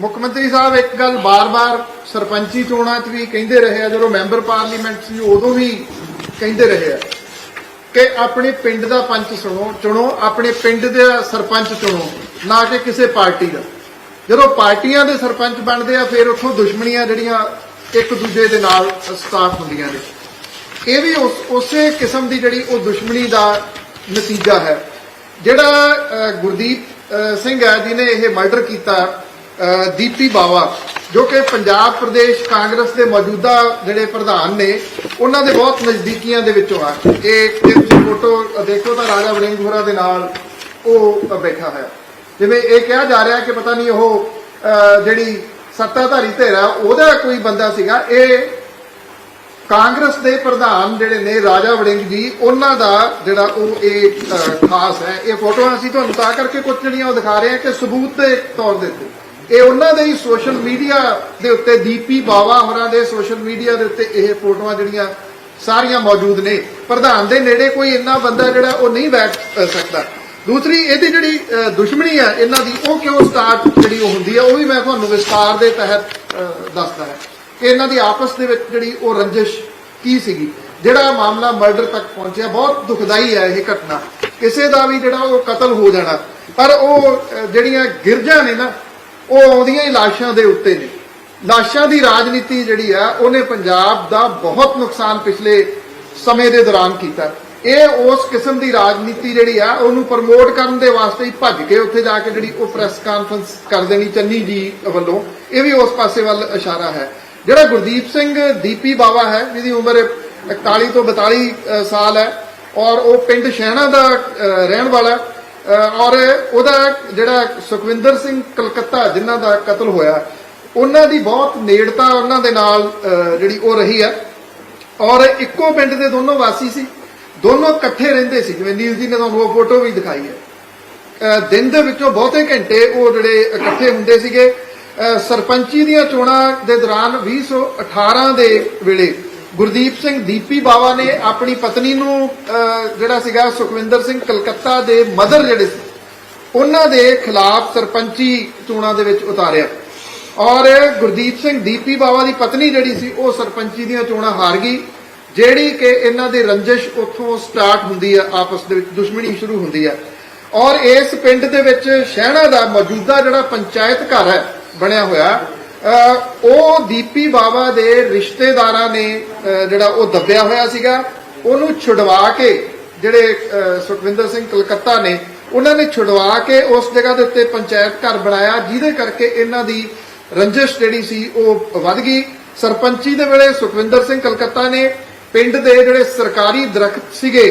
ਮੁੱਖ ਮੰਤਰੀ ਸਾਹਿਬ, ਇੱਕ ਗੱਲ ਬਾਰ-ਬਾਰ ਸਰਪੰਚੀ ਚੋਣਾਂ 'ਚ ਵੀ ਕਹਿੰਦੇ ਰਹੇ ਆ, ਜਦੋਂ ਮੈਂਬਰ ਪਾਰਲੀਮੈਂਟ ਸੀ, ਉਦੋਂ ਵੀ ਕਹਿੰਦੇ ਰਹੇ ਆ ਕਿ ਆਪਣੇ ਪਿੰਡ ਦਾ ਪੰਚ ਸੁਣੋ, ਚੁਣੋ, ਆਪਣੇ ਪਿੰਡ ਦਾ ਸਰਪੰਚ ਚੁਣੋ, ਨਾ ਕਿ ਕਿਸੇ ਪਾਰਟੀ ਦਾ। ਜਦੋਂ ਪਾਰਟੀਆਂ ਦੇ ਸਰਪੰਚ ਬਣਦੇ ਆ, ਫਿਰ ਉੱਥੋਂ ਦੁਸ਼ਮਣੀਆਂ ਜਿਹੜੀਆਂ ਇੱਕ ਦੂਜੇ ਦੇ ਨਾਲ ਸਟਾਰਟ ਹੁੰਦੀਆਂ ਨੇ। ਇਹ ਵੀ ਉਸੇ ਕਿਸਮ ਦੀ ਜਿਹੜੀ ਉਹ ਦੁਸ਼ਮਣੀ ਦਾ ਨਤੀਜਾ ਹੈ। ਜਿਹੜਾ ਗੁਰਦੀਪ ਸਿੰਘ ਹੈ, ਜਿਹਨੇ ਇਹ ਮਰਡਰ ਕੀਤਾ ਦੀਪੀ ਬਾਵਾ, ਜੋ ਕਿ ਪੰਜਾਬ ਪ੍ਰਦੇਸ਼ ਕਾਂਗਰਸ ਦੇ ਮੌਜੂਦਾ ਜਿਹੜੇ ਪ੍ਰਧਾਨ ਨੇ, ਉਹਨਾਂ ਦੇ ਬਹੁਤ ਨਜ਼ਦੀਕੀਆਂ ਦੇ ਵਿੱਚੋਂ ਆ। ਇਹ ਇਹ ਤੁਸੀਂ ਫੋਟੋ ਦੇਖੋ ਤਾਂ ਰਾਜਾ ਵੜਿੰਗ ਹੋਰਾਂ ਦੇ ਨਾਲ ਉਹ ਬੈਠਾ ਹੈ। ਜਿਵੇਂ ਇਹ ਕਿਹਾ ਜਾ ਰਿਹਾ ਕਿ ਪਤਾ ਨਹੀਂ ਉਹ ਜਿਹੜੀ ਸੱਤਾਧਾਰੀ ਧਿਰ ਆ, ਉਹਦਾ ਕੋਈ ਬੰਦਾ ਸੀਗਾ। ਇਹ ਕਾਂਗਰਸ ਦੇ ਪ੍ਰਧਾਨ ਜਿਹੜੇ ਨੇ, ਰਾਜਾ ਵੜਿੰਗ ਜੀ, ਉਹਨਾਂ ਦਾ ਜਿਹੜਾ ਉਹ ਇਹ ਖਾਸ ਹੈ। ਇਹ ਫੋਟੋਆਂ ਅਸੀਂ ਤੁਹਾਨੂੰ ਤਾਂ ਕਰਕੇ ਕੁਝ ਜਿਹੜੀਆਂ ਉਹ ਦਿਖਾ ਰਹੇ ਹਾਂ ਕਿ ਸਬੂਤ ਦੇ ਤੌਰ ਦੇ ਉੱਤੇ। ਇਹ ਉਹਨਾਂ ਦੇ ਹੀ ਸੋਸ਼ਲ ਮੀਡੀਆ ਦੇ ਉੱਤੇ ਦੀਪੀ ਬਾਵਾ ਹੋਰਾਂ ਦੇ ਸੋਸ਼ਲ ਮੀਡੀਆ ਦੇ ਉੱਤੇ ਇਹ ਫੋਟੋਆਂ ਜਿਹੜੀਆਂ ਸਾਰੀਆਂ ਮੌਜੂਦ ਨੇ। ਪ੍ਰਧਾਨ ਦੇ ਨੇੜੇ ਕੋਈ ਇੰਨਾ ਬੰਦਾ ਜਿਹੜਾ ਉਹ ਨਹੀਂ ਬੈਠ ਸਕਦਾ। ਦੂਸਰੀ, ਇਹਦੀ ਜਿਹੜੀ ਦੁਸ਼ਮਣੀ ਹੈ ਇਹਨਾਂ ਦੀ, ਉਹ ਕਿਉਂ ਸਟਾਰਟ ਜਿਹੜੀ ਉਹ ਹੁੰਦੀ ਹੈ ਉਹ ਵੀ ਮੈਂ ਤੁਹਾਨੂੰ ਵਿਸਤਾਰ ਦੇ ਤਹਿਤ ਦੱਸਦਾ ਹੈ। ਕਿ ਇਹਨਾਂ ਦੀ ਆਪਸ ਦੇ ਵਿੱਚ ਜਿਹੜੀ ਉਹ ਰੰਜਿਸ਼ ਕੀ ਸੀਗੀ? ਜਿਹੜਾ ਮਾਮਲਾ ਮਰਡਰ ਤੱਕ ਪਹੁੰਚਿਆ, ਬਹੁਤ ਦੁਖਦਾਈ ਹੈ ਇਹ ਘਟਨਾ। ਕਿਸੇ ਦਾ ਵੀ ਜਿਹੜਾ ਉਹ ਕਤਲ ਹੋ ਜਾਣਾ, ਪਰ ਉਹ ਜਿਹੜੀਆਂ ਗਿਰਜਾਂ ਨੇ ਨਾ ਉਹ ਆਉਂਦੀਆਂ ਹੀ ਲਾਸ਼ਾਂ ਦੇ ਉੱਤੇ ਨੇ। ਲਾਸ਼ਾਂ ਦੀ ਰਾਜਨੀਤੀ ਜਿਹੜੀ ਆ, ਉਹਨੇ ਪੰਜਾਬ ਦਾ ਬਹੁਤ ਨੁਕਸਾਨ ਪਿਛਲੇ ਸਮੇਂ ਦੇ ਦੌਰਾਨ ਕੀਤਾ। ਇਹ ਉਸ ਕਿਸਮ ਦੀ ਰਾਜਨੀਤੀ ਜਿਹੜੀ ਆ, ਉਹਨੂੰ ਪ੍ਰਮੋਟ ਕਰਨ ਦੇ ਵਾਸਤੇ ਹੀ ਭੱਜ ਕੇ ਉੱਥੇ ਜਾ ਕੇ ਜਿਹੜੀ ਉਹ ਪ੍ਰੈਸ ਕਾਨਫਰੰਸ ਕਰ ਦੇਣੀ ਚੰਨੀ ਜੀ ਵੱਲੋਂ। ਇਹ ਵੀ ਉਸ ਪਾਸੇ ਵੱਲ ਇਸ਼ਾਰਾ ਹੈ। ਜਿਹੜਾ ਗੁਰਦੀਪ ਸਿੰਘ ਦੀਪੀ ਬਾਵਾ ਹੈ, ਜਿਹਦੀ ਉਮਰ 41 ਤੋਂ 42 ਸਾਲ ਹੈ, ਔਰ ਉਹ ਪਿੰਡ ਸ਼ਹਿਣਾ ਦਾ ਰਹਿਣ ਵਾਲਾ ਔਰ ਉਹਦਾ ਜਿਹੜਾ ਸੁਖਵਿੰਦਰ ਸਿੰਘ ਕਲਕੱਤਾ, ਜਿਨ੍ਹਾਂ ਦਾ ਕਤਲ ਹੋਇਆ, ਉਹਨਾਂ ਦੀ ਬਹੁਤ ਨੇੜਤਾ ਉਹਨਾਂ ਦੇ ਨਾਲ ਜਿਹੜੀ ਉਹ ਰਹੀ ਹੈ। ਔਰ ਇੱਕੋ ਪਿੰਡ ਦੇ ਦੋਨੋਂ ਵਾਸੀ ਸੀ। ਦੋਨੋਂ ਇਕੱਠੇ ਰਹਿੰਦੇ ਸੀ। ਜਿਵੇਂ ਨੀਲ ਜੀ ਨੇ ਤੁਹਾਨੂੰ ਉਹ ਫੋਟੋ ਵੀ ਦਿਖਾਈ ਹੈ। ਦਿਨ ਦੇ ਵਿੱਚੋਂ ਬਹੁਤੇ ਘੰਟੇ ਉਹ ਜਿਹੜੇ ਇਕੱਠੇ ਹੁੰਦੇ ਸੀਗੇ। ਸਰਪੰਚੀ ਦੀਆਂ ਚੋਣਾਂ ਦੇ ਦੌਰਾਨ 2018 ਦੇ ਵੇਲੇ ਗੁਰਦੀਪ ਸਿੰਘ ਦੀਪੀ ਬਾਵਾ ਨੇ ਆਪਣੀ ਪਤਨੀ ਨੂੰ ਜਿਹੜਾ ਸੀਗਾ ਸੁਖਵਿੰਦਰ ਸਿੰਘ ਕਲਕੱਤਾ ਦੇ ਮਦਰ ਜਿਹੜੇ ਸੀ, ਉਹਨਾਂ ਦੇ ਖਿਲਾਫ ਸਰਪੰਚੀ ਚੋਣਾਂ ਦੇ ਵਿੱਚ ਉਤਾਰਿਆ। ਔਰ ਗੁਰਦੀਪ ਸਿੰਘ ਦੀਪੀ ਬਾਵਾ ਦੀ ਪਤਨੀ ਜਿਹੜੀ ਸੀ, ਉਹ ਸਰਪੰਚੀ ਦੀਆਂ ਚੋਣਾਂ ਹਾਰ ਗਈ, ਜਿਹੜੀ ਕਿ ਇਹਨਾਂ ਦੀ ਰੰਜਿਸ਼ ਉੱਥੋਂ ਸਟਾਰਟ ਹੁੰਦੀ ਹੈ ਆਪਸ ਦੇ ਵਿੱਚ ਦੁਸ਼ਮਣੀ ਸ਼ੁਰੂ ਹੁੰਦੀ ਹੈ ਔਰ ਇਸ ਪਿੰਡ ਦੇ ਵਿੱਚ ਸ਼ਹਿਣਾ ਦਾ ਮੌਜੂਦਾ ਜਿਹੜਾ ਪੰਚਾਇਤ ਘਰ ਹੈ, ਬਣਿਆ ਹੋਇਆ ਉਹ ਦੀਪੀ ਬਾਵਾ ਦੇ ਰਿਸ਼ਤੇਦਾਰਾਂ ਨੇ ਜਿਹੜਾ ਉਹ ਦੱਬਿਆ ਹੋਇਆ ਸੀਗਾ, ਉਹਨੂੰ ਛੁਡਵਾ ਕੇ ਜਿਹੜੇ ਸੁਖਵਿੰਦਰ ਸਿੰਘ ਕਲਕੱਤਾ ਨੇ, ਉਹਨਾਂ ਨੇ ਛੁਡਵਾ ਕੇ ਉਸ ਜਗ੍ਹਾ ਦੇ ਉੱਤੇ ਪੰਚਾਇਤ ਘਰ ਬਣਾਇਆ, ਜਿਹਦੇ ਕਰਕੇ ਇਹਨਾਂ ਦੀ ਰੰਜਿਸ਼ ਜਿਹੜੀ ਸੀ ਉਹ ਵੱਧ ਗਈ। ਸਰਪੰਚੀ ਦੇ ਵੇਲੇ ਸੁਖਵਿੰਦਰ ਸਿੰਘ ਕਲਕੱਤਾ ਨੇ ਪਿੰਡ ਦੇ ਜਿਹੜੇ ਸਰਕਾਰੀ ਦਰਖਤ ਸੀਗੇ